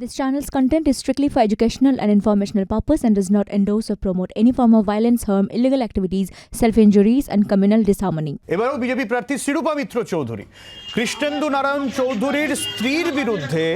This channel's content is strictly for educational and informational purpose and does not endorse or promote any form of violence, harm, illegal activities, self-injuries and communal disharmony. এবারেও BJP প্রার্থী শিরূপা মিত্র চৌধুরী কৃষ্ণেন্দু নারায়ণ চৌধুরীর স্ত্রীর বিরুদ্ধে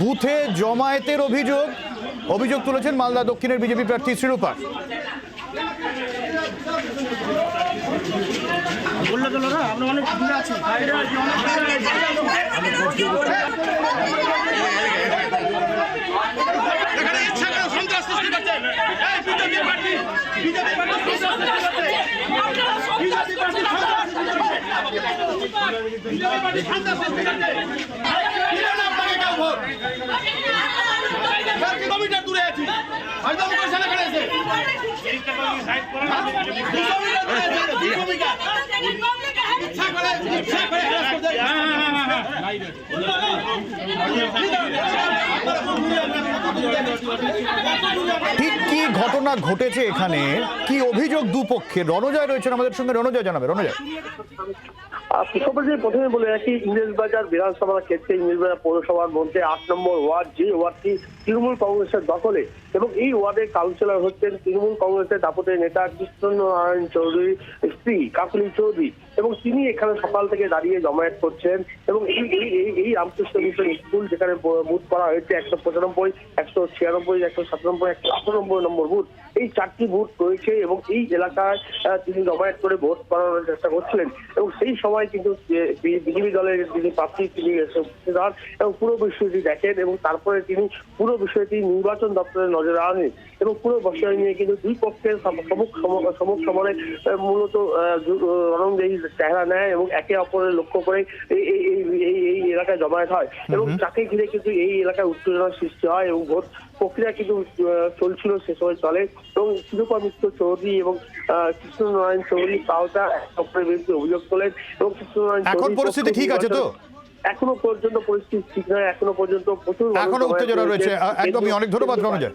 বুথে জমায়েতের অভিযোগ অভিযোগ তুলেছেন মালদা দক্ষিণের বিজেপি প্রার্থী শিরূপা বললে তো আমরা অনেক দূরে আছি এখানে ইচ্ছা করে সন্ত্রাস সৃষ্টি করছে এই বিজেপি পার্টি বিজেপি পার্টি সন্ত্রাস সৃষ্টি করছে বিজেপি পার্টি বিজেপি পার্টি সন্ত্রাস কিলোমিটার দূরে আছি করছে। ঠিক কি ঘটনা ঘটেছে এখানে? কি অভিযোগ দুপক্ষে রণজয় রয়েছেন আমাদের সঙ্গে। রণজয় জানাবে। রণজয়। প্রথমে বলে রাখি, ইংরেজবাজার বিধানসভার ক্ষেত্রে ইংরেজবাজার পৌরসভার মধ্যে আট নম্বর ওয়ার্ড, যে ওয়ার্ডটি তৃণমূল কংগ্রেসের দখলে এবং এই ওয়ার্ডের কাউন্সিলর হচ্ছেন তৃণমূল কংগ্রেসের দাপটে নেতা কৃষ্ণ নারায়ণ চৌধুরী, স্ত্রী কাকুলি চৌধুরী এবং তিনি এখানে সকাল থেকে দাঁড়িয়ে জমায়েত করছেন এবং এই, এই- এই রামকৃষ্ণ মিশন স্কুল যেখানে বুথ করা হয়েছে একশো পঁচানব্বই, একশো ছিয়ানব্বই, একশো সাতানব্বই, একশো আটানব্বই নম্বর বুথ। এই চারটি বুথ রয়েছে এবং এই এলাকায় তিনি জমায়েত করে ভোট করানোর চেষ্টা করছিলেন। এবং সেই সময় কিন্তু বিজেপি দলের যিনি প্রার্থী, তিনি এবং পুরো বিষয়টি দেখেন এবং তারপরে তিনি পুরো বিষয়টি নির্বাচন দপ্তরের নজরে আনেন। এবং পুরো বিষয় নিয়ে কিন্তু দুই পক্ষের সম- সম্মুখ সম- সম্মুখ সমরে মূলত রণংদেহী চেহারা নেয় এবং একে অপরের লক্ষ্য করে এই এই এলাকায় জমায়েত হয়। এবং যাকে ঘিরে কিন্তু এই এলাকায় উত্তেজনার সৃষ্টি হয় এবং ভোট প্রক্রিয়া কিন্তু আহ, চলছিল সে সময় চলে। এবং শিরূপা মিত্র চৌধুরী এবং কৃষ্ণনারায়ণ চৌধুরী পাওতা একে অপরের বিরুদ্ধে অভিযোগ তোলেন এবং কৃষ্ণনারায়ণ এখন চৌধুরী পরিস্থিতি ঠিক আছে তো? এখনও পর্যন্ত পরিস্থিতি ঠিক নয় এখনও পর্যন্ত প্রচুর এখনও উত্তেজনা রয়েছে। একদমই অনেক ধন্যবাদ রণজয়